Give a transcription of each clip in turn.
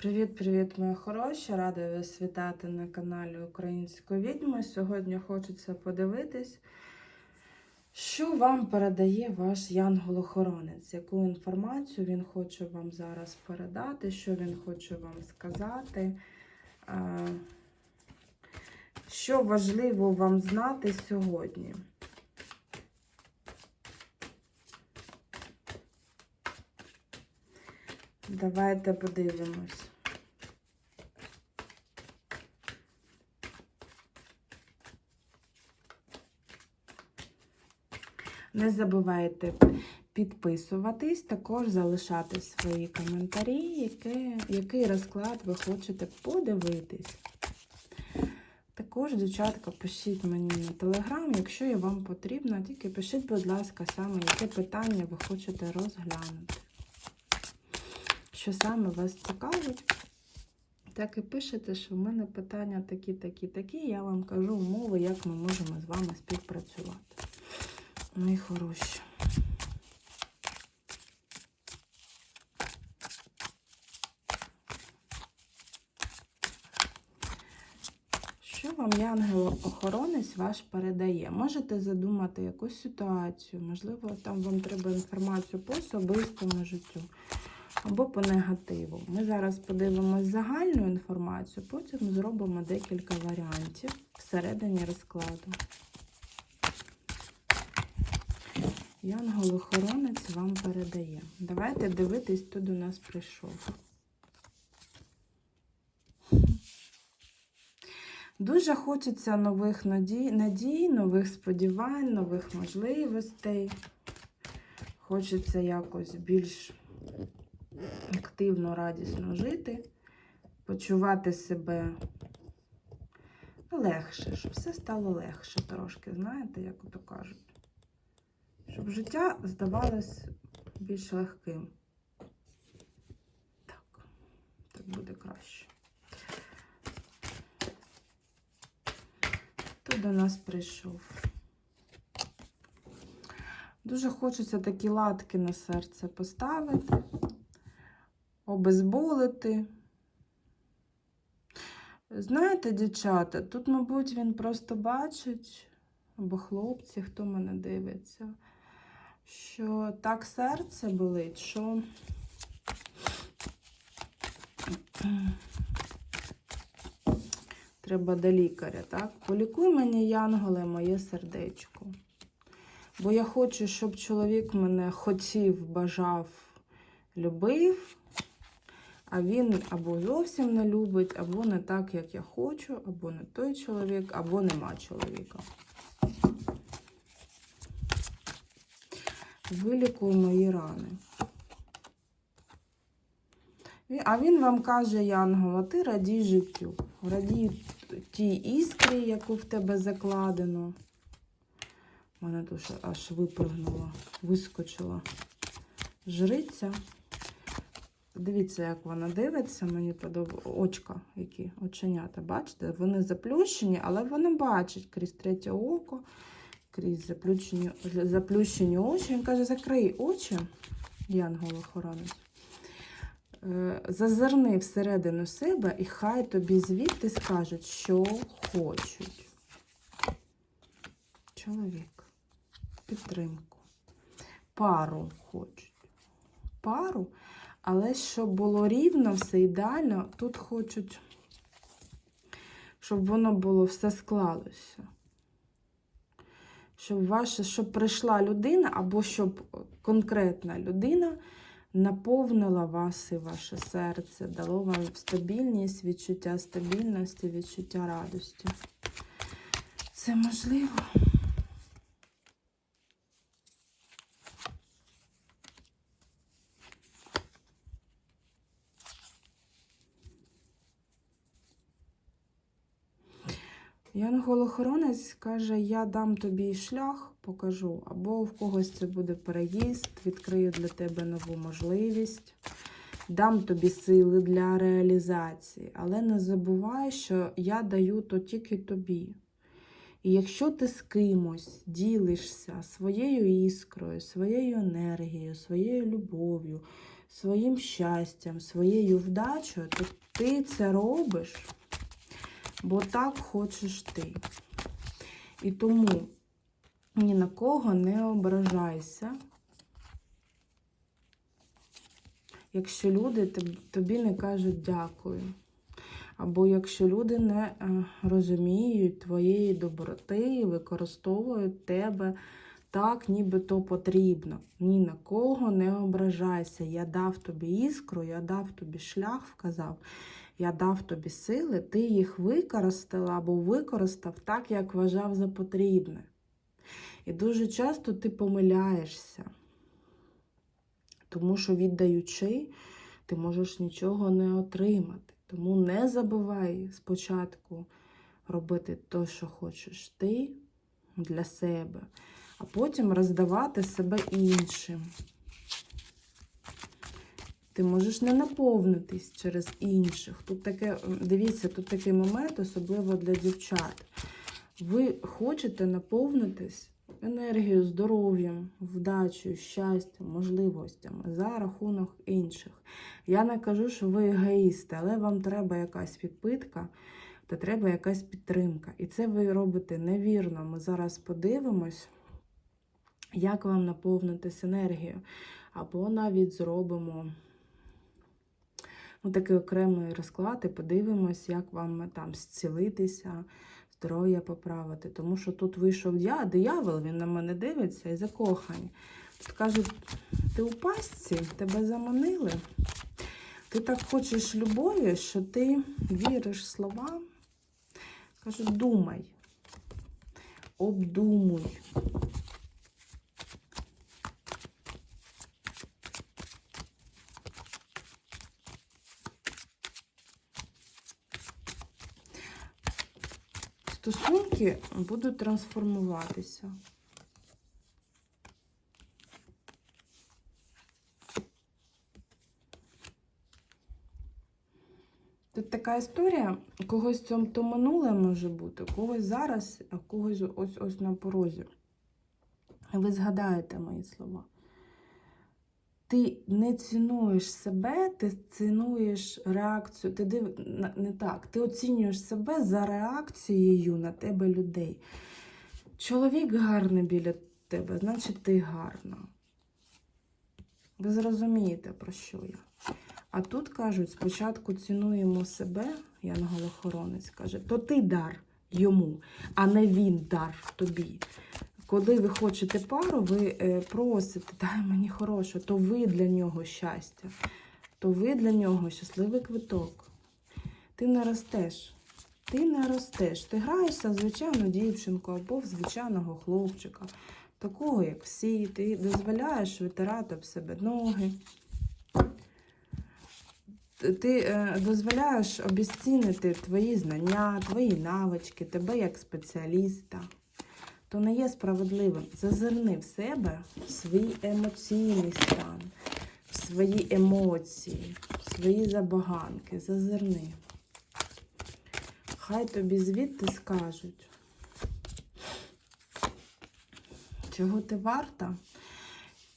Привіт-привіт, мої хороші! Рада вас вітати на каналі Української відьми. Сьогодні хочеться подивитись, що вам передає ваш янгол-охоронець, яку інформацію він хоче вам зараз передати, що він хоче вам сказати, що важливо вам знати сьогодні. Давайте подивимось. Не забувайте підписуватись, також залишати свої коментарі, який, який розклад ви хочете подивитись. Також, дівчатка, пишіть мені на телеграм, якщо я вам потрібно, тільки пишіть, будь ласка, саме, яке питання ви хочете розглянути. Що саме вас цікавить, так і пишете, що в мене питання такі, такі, такі. Я вам кажу умови, як ми можемо з вами співпрацювати. Мої хороші. Що вам янгел-охоронець ваш передає? Можете задумати якусь ситуацію, можливо, там вам треба інформацію по особистому життю або по негативу. Ми зараз подивимось загальну інформацію, потім зробимо декілька варіантів всередині розкладу. Янгол-охоронець вам передає. Давайте дивитись, хто до нас прийшов. Дуже хочеться нових надій, надій, нових сподівань, нових можливостей. Хочеться якось більш активно, радісно жити, почувати себе легше, щоб все стало легше трошки, знаєте, як ото кажуть. Щоб життя здавалось більш легким. Так, так буде краще. Хто до нас прийшов? Дуже хочеться такі латки на серце поставити, обезболити. Знаєте, дівчата, тут, мабуть, він просто бачить, або хлопці, хто мене дивиться, що так серце болить, що треба до лікаря, так? Полікуй мені, Янголе, моє сердечко. Бо я хочу, щоб чоловік мене хотів, бажав, любив, а він або зовсім не любить, або не так, як я хочу, або не той чоловік, або нема чоловіка. Вилікуй мої рани. А він вам каже, Янгова, ти радій життю. Радій тій іскрі, яку в тебе закладено. У мене тут аж випрыгнула, вискочила жриця. Дивіться, як вона дивиться, мені подобається. Очка, які оченята, бачите? Вони заплющені, але вони бачать крізь третє око, крізь заплющені, заплющені очі. Він каже, закрий очі, янгол охоронець. Зазирни всередину себе, і хай тобі звідти скажуть, що хочуть. Чоловік. Підтримку. Пару хочуть. Пару. Але щоб було рівно, все ідеально, тут хочуть, щоб воно було все склалося. Щоб ваше, щоб прийшла людина, або щоб конкретна людина наповнила вас і ваше серце, дало вам стабільність, відчуття стабільності, відчуття радості. Це можливо. Янгол-охоронець каже, я дам тобі шлях, покажу, або в когось це буде переїзд, відкрию для тебе нову можливість, дам тобі сили для реалізації. Але не забувай, що я даю то тільки тобі. І якщо ти з кимось ділишся своєю іскрою, своєю енергією, своєю любов'ю, своїм щастям, своєю вдачею, то ти це робиш, бо так хочеш ти. І тому ні на кого не ображайся. Якщо люди тобі не кажуть дякую. Або якщо люди не е, розуміють твоєї доброти і використовують тебе так, ніби то потрібно. Ні на кого не ображайся. Я дав тобі іскру, я дав тобі шлях, вказав, я дав тобі сили, ти їх використала або використав так, як вважав за потрібне. І дуже часто ти помиляєшся, тому що віддаючи, ти можеш нічого не отримати. Тому не забувай спочатку робити те, що хочеш ти для себе, а потім роздавати себе іншим. Ти можеш не наповнитись через інших. Тут таке, дивіться, тут такий момент, особливо для дівчат. Ви хочете наповнитись енергією, здоров'ям, вдачею, щастям, можливостями за рахунок інших. Я не кажу, що ви егоїсти, але вам треба якась підпитка, та треба якась підтримка. І це ви робите невірно. Ми зараз подивимось, як вам наповнитись енергією. Або навіть зробимо такий окремий розклад і подивимось, як вам там зцілитися, здоров'я поправити. Тому що тут вийшов я, диявол, він на мене дивиться і закоханий. Тут кажуть, ти у пастці, тебе заманили. Ти так хочеш любові, що ти віриш словам. Кажуть, думай, обдумуй. Стосунки будуть трансформуватися. Тут така історія, когось цьому то минуле може бути, когось зараз, а когось ось ось на порозі. Ви згадаєте мої слова. Ти не цінуєш себе, ти цінуєш реакцію. Ти див... не так, ти оцінюєш себе за реакцією на тебе людей. Чоловік гарний біля тебе, значить ти гарна. Ви зрозумієте, про що я. А тут кажуть, спочатку цінуємо себе, янголохоронець каже, то ти дар йому, а не він дар тобі. Коли ви хочете пару, ви е, просите, дай мені хороше, то ви для нього щастя, то ви для нього щасливий квиток. Ти не ростеш. Ти не ростеш. Ти граєшся в звичайну дівчинку або в звичайного хлопчика, такого, як всі. Ти дозволяєш витирати об себе ноги. Ти е, дозволяєш обіцінити твої знання, твої навички, тебе як спеціаліста. То не є справедливим. Зазирни в себе в свій емоційний стан, в свої емоції, в свої забаганки. Зазирни. Хай тобі звідти скажуть, чого ти варта,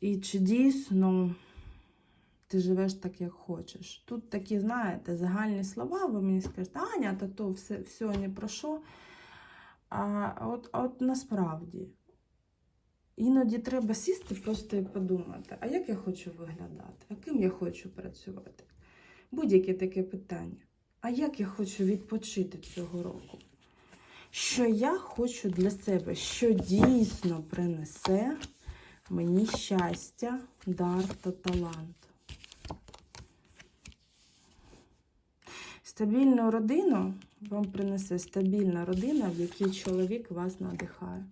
і чи дійсно ти живеш так, як хочеш. Тут такі, знаєте, загальні слова, ви мені скажете, Аня, та то все, все не про що. А от, от насправді, іноді треба сісти просто і подумати, а як я хочу виглядати, а ким я хочу працювати? Будь-яке таке питання. А як я хочу відпочити цього року? Що я хочу для себе, що дійсно принесе мені щастя, дар та талант. Стабільну родину вам принесе стабільна родина, в якій чоловік вас надихає,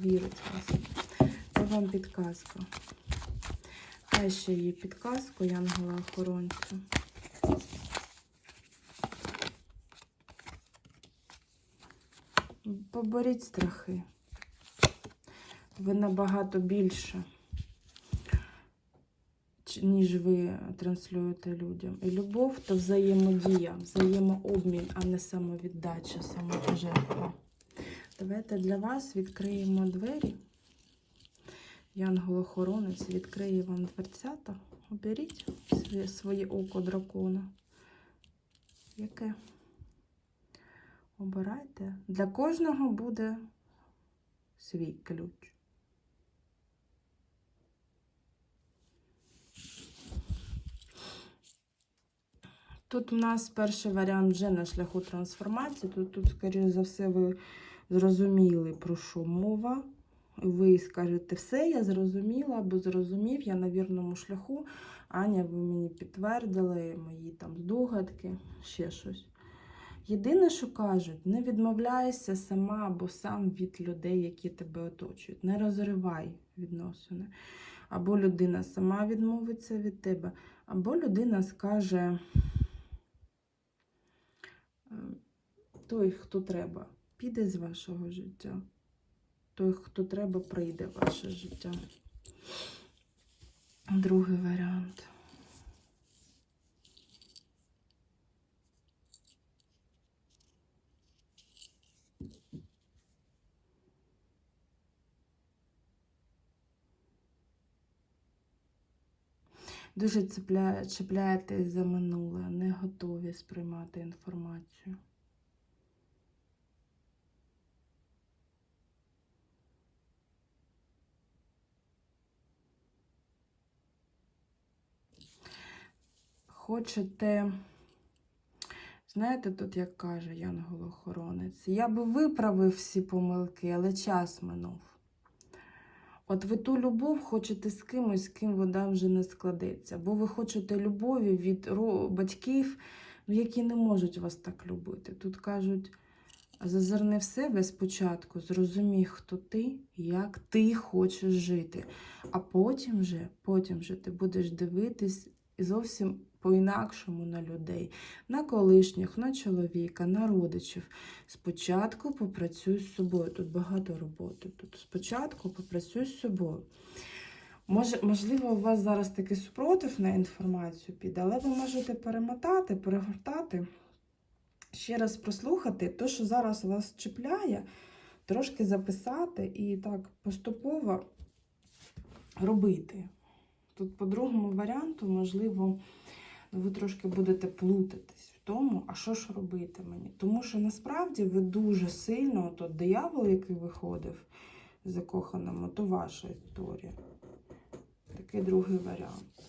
вірить в вас. Це вам підказка. Хай ще її підказку Янгола охоронця. Поборіть страхи. Ви набагато більше, ніж ви транслюєте людям. І любов то взаємодія, взаємообмін, а не самовіддача, самопожертва. Давайте для вас відкриємо двері. Янгол-охоронець відкриє вам дверцята Оберіть своє, око дракона. Яке? Обирайте. Для кожного буде свій ключ. Тут у нас перший варіант вже на шляху трансформації. Тут, тут скоріше за все, ви зрозуміли, про що мова. Ви скажете, все, я зрозуміла або зрозумів, я на вірному шляху. Аня, ви мені підтвердили мої там здогадки, ще щось. Єдине, що кажуть, не відмовляйся сама або сам від людей, які тебе оточують. Не розривай відносини. Або людина сама відмовиться від тебе, або людина скаже той, хто треба, піде з вашого життя. Той, хто треба, прийде в ваше життя. Другий варіант. Дуже цепля... чіпляєтесь за минуле, не готові сприймати інформацію. Хочете, знаєте, тут як каже Янгол-охоронець, я би виправив всі помилки, але час минув. От ви ту любов хочете з кимось, з ким вода вже не складеться. Бо ви хочете любові від батьків, ну, які не можуть вас так любити. Тут кажуть, зазирни в себе спочатку, зрозумій, хто ти, як ти хочеш жити. А потім вже, потім вже ти будеш дивитись зовсім по-інакшому на людей, на колишніх, на чоловіка, на родичів. Спочатку попрацюй з собою. Тут багато роботи. Тут спочатку попрацюй з собою. Може, можливо, у вас зараз такий супротив на інформацію піде, але ви можете перемотати, перегортати, ще раз прослухати те, що зараз вас чіпляє, трошки записати і так поступово робити. Тут по другому варіанту, можливо, ви трошки будете плутатись в тому, а що ж робити мені. Тому що насправді ви дуже сильно, от, диявол, який виходив закоханому, то ваша історія. Такий другий варіант.